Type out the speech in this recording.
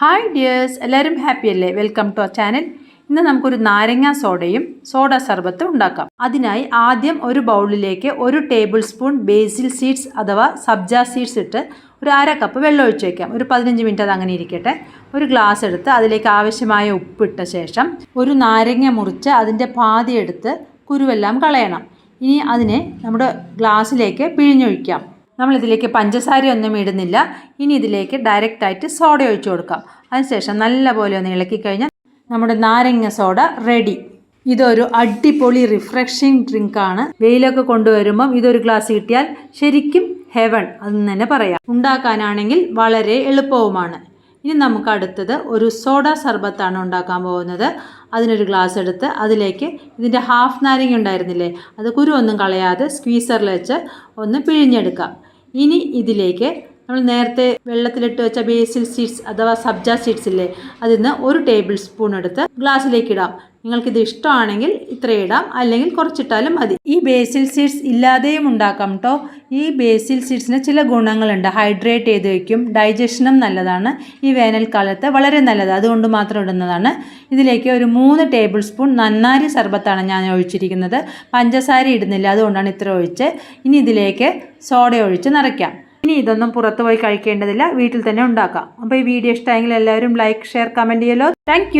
Hi dears എല്ലാവരും happy അല്ലേ? Welcome to our channel ഇന്ന് നമുക്കൊരു നാരങ്ങ സോഡയും സോഡ സർബത്തും ഉണ്ടാക്കാം. അതിനായി ആദ്യം ഒരു ബൗളിലേക്ക് ഒരു ടേബിൾ സ്പൂൺ ബേസിൽ സീഡ്സ് അഥവാ സബ്ജ സീഡ്സ് ഇട്ട് ഒരു അര കപ്പ് വെള്ളം ഒഴിച്ച് വയ്ക്കാം ഒരു പതിനഞ്ച് മിനിറ്റ് അത് അങ്ങനെ ഇരിക്കട്ടെ. ഒരു ഗ്ലാസ് എടുത്ത് അതിലേക്ക് ആവശ്യമായ ഉപ്പിട്ട ശേഷം ഒരു നാരങ്ങ മുറിച്ച് അതിന്റെ പാതി എടുത്ത് കുരുവെല്ലാം കളയണം. ഇനി അതിനെ നമ്മുടെ ഗ്ലാസ്സിലേക്ക് പിഴിഞ്ഞൊഴിക്കാം. നമ്മളിതിലേക്ക് പഞ്ചസാരയൊന്നും ഇടുന്നില്ല. ഇനി ഇതിലേക്ക് ഡയറക്റ്റായിട്ട് സോഡ ഒഴിച്ചു കൊടുക്കാം. അതിനുശേഷം നല്ലപോലെ ഒന്ന് ഇളക്കി കഴിഞ്ഞാൽ നമ്മുടെ നാരങ്ങ സോഡ റെഡി ഇതൊരു അടിപൊളി റിഫ്രഷിങ് ഡ്രിങ്കാണ് വെയിലൊക്കെ കൊണ്ടുവരുമ്പം ഇതൊരു ഗ്ലാസ് കിട്ടിയാൽ ശരിക്കും ഹെവൺ അതെന്ന് തന്നെ പറയാം. ഉണ്ടാക്കാനാണെങ്കിൽ വളരെ എളുപ്പവുമാണ്. ഇനി നമുക്ക് അടുത്തത് ഒരു സോഡ സർബത്താണ് ഉണ്ടാക്കാൻ പോകുന്നത്. അതിനൊരു ഗ്ലാസ് എടുത്ത് അതിലേക്ക് ഇതിന്റെ ഹാഫ് നാരങ്ങ ഉണ്ടായിരുന്നില്ലേ? അത് കുരു ഒന്നും കളയാതെ സ്ക്വീസറിൽ വെച്ച് ഒന്ന് പിഴിഞ്ഞെടുക്കാം. ഇനി ഇതിലേക്ക് നമ്മൾ നേരത്തെ വെള്ളത്തിലിട്ട് വെച്ച ബേസിൽ സീഡ്സ് അഥവാ സബ്ജ സീഡ്സ് ഇല്ലേ അതിൽ നിന്ന് ഒരു ടേബിൾ സ്പൂൺ എടുത്ത് ഗ്ലാസ്സിലേക്ക് ഇടാം. നിങ്ങൾക്കിത് ഇഷ്ടമാണെങ്കിൽ ഇത്ര ഇടാം. അല്ലെങ്കിൽ കുറച്ചിട്ടാലും മതി. ഈ ബേസിൽ സീഡ്സ് ഇല്ലാതെയും ഉണ്ടാക്കാം കേട്ടോ ഈ ബേസിൽ സീഡ്സിന് ചില ഗുണങ്ങളുണ്ട്. ഹൈഡ്രേറ്റ് ചെയ്ത് വയ്ക്കും ഡൈജഷനും നല്ലതാണ്. ഈ വേനൽക്കാലത്ത് വളരെ നല്ലത്. അതുകൊണ്ട് മാത്രം ഇടുന്നതാണ്. ഇതിലേക്ക് ഒരു മൂന്ന് ടേബിൾ സ്പൂൺ നന്നാരി സർബത്താണ് ഞാൻ ഒഴിച്ചിരിക്കുന്നത്. പഞ്ചസാര ഇടുന്നില്ല. അതുകൊണ്ടാണ് ഇത്ര ഒഴിച്ച് ഇനി ഇതിലേക്ക് സോഡ ഒഴിച്ച് നിറയ്ക്കാം. ഇനി ഇതൊന്നും പുറത്ത് പോയി കഴിക്കേണ്ടതില്ല. വീട്ടിൽ തന്നെ ഉണ്ടാക്കാം. അപ്പോൾ ഈ വീഡിയോ ഇഷ്ടമായെങ്കിൽ എല്ലാവരും ലൈക്ക് ഷെയർ കമന്റ് ചെയ്യലോ താങ്ക്